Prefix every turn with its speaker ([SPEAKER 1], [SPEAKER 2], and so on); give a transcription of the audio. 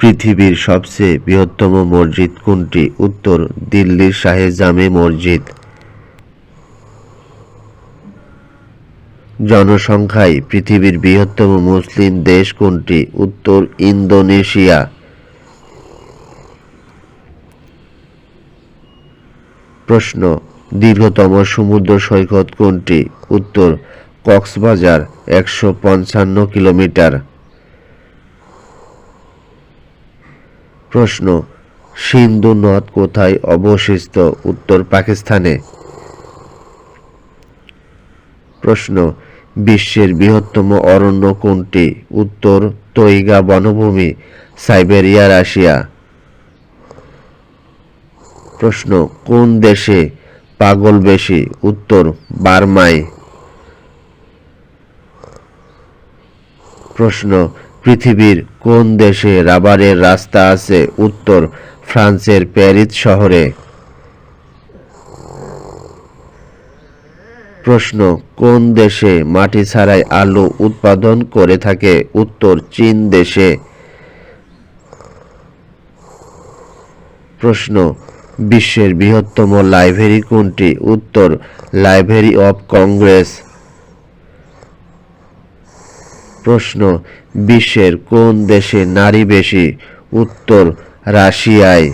[SPEAKER 1] পৃথিবীর সবচেয়ে বৃহত্তম মসজিদ কোনটি? উত্তর, দিল্লির শাহে জামে মসজিদ। জনসংখ্যায় পৃথিবীর বৃহত্তম মুসলিম দেশ কোনটি? উত্তর, ইন্দোনেশিয়া। প্রশ্ন, দীর্ঘতম সমুদ্র সৈকত কোনটি? উত্তর, কক্সবাজার, একশো পঞ্চান্ন কিলোমিটার। প্রশ্ন, সিন্ধু নদ কোথায় অবস্থিত উত্তর পাকিস্তানে? প্রশ্ন, বিশ্বের বৃহত্তম অরণ্য কোনটি? উত্তর, তৈগা বনভূমি, সাইবেরিয়া, রাশিয়া। প্রশ্ন, কোন দেশে পাগল বেশি? উত্তর, বার্মায়। প্রশ্ন পৃথিবীর কোন দেশে রাবারের রাস্তা আছে? উত্তর, ফ্রান্সের প্যারিস শহরে। প্রশ্ন, কোন দেশে মাটি ছাড়াই আলু উৎপাদন করে থাকে? উত্তর, চীন দেশে। প্রশ্ন, বিশ্বের বৃহত্তম লাইব্রেরি কোনটি? উত্তর, লাইব্রেরি অফ কংগ্রেস। প্রশ্ন বিশ্বের কোন দেশে নারী বেশি? উত্তর রাশিয়ায়।